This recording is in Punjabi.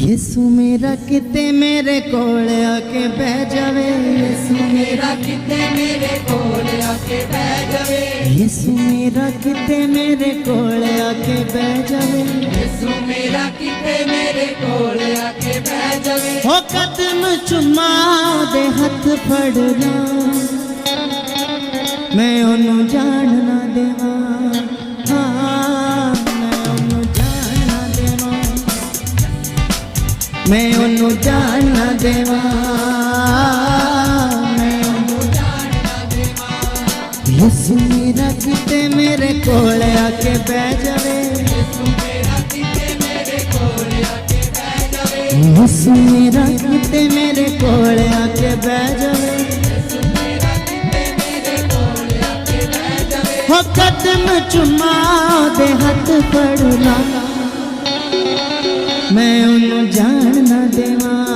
ਯਿਸੂ ਮੇਰਾ ਕਿਤੇ ਮੇਰੇ ਕੋਲ ਆ ਕੇ ਬਹਿ ਜਾਵੇ। ਯਿਸੂ ਮੇਰਾ ਕਿਤੇ ਮੇਰੇ ਕੋਲ ਆ ਕੇ ਬਹਿ ਜਾਵੇ। ਯਿਸੂ ਮੇਰਾ ਕਿਤੇ ਮੇਰੇ ਕੋਲ ਆ ਕੇ ਬਹਿ ਜਾਵੇ। ਯਿਸੂ ਮੇਰਾ ਕਿਤੇ ਮੇਰੇ ਕੋਲ ਆ ਕੇ ਬਹਿ ਜਾਵੇ। ਹੋ ਕਦਮ ਚੁੰਮਾ ਦੇ ਹੱਥ ਫੜ ਲਾਂ ਮੈਂ ਉਹਨੂੰ ਜਾਣ ਮੈਂ ਉਹਨੂੰ ਜਾਣ ਨਾ ਦੇਵਾਂ। ਮੈਂ ਉਹਨੂੰ ਜਾਣ ਨਾ ਦੇਵਾਂ ਯਿਸੂ ਮੇਰਾ ਕਿਤੇ ਮੇਰੇ ਕੋਲ ਆ ਕੇ ਬਹਿ ਜਾਵੇ। ਯਿਸੂ ਮੇਰਾ ਕਿਤੇ ਮੇਰੇ ਕੋਲ ਆ ਕੇ ਬਹਿ ਜਾਵੇ। ਯਿਸੂ ਮੇਰਾ ਕਿਤੇ ਮੇਰੇ ਕੋਲ ਆ ਕੇ ਬਹਿ ਜਾਵੇ ਹੋ ਕਦਮ ਚੁਮਾ ਦੇ ਹੱਥ ਫੜ ਲਾ ਮੈਂ ਉਹਨੂੰ ਜਾਣ ਨਾ ਦੇਵਾਂ।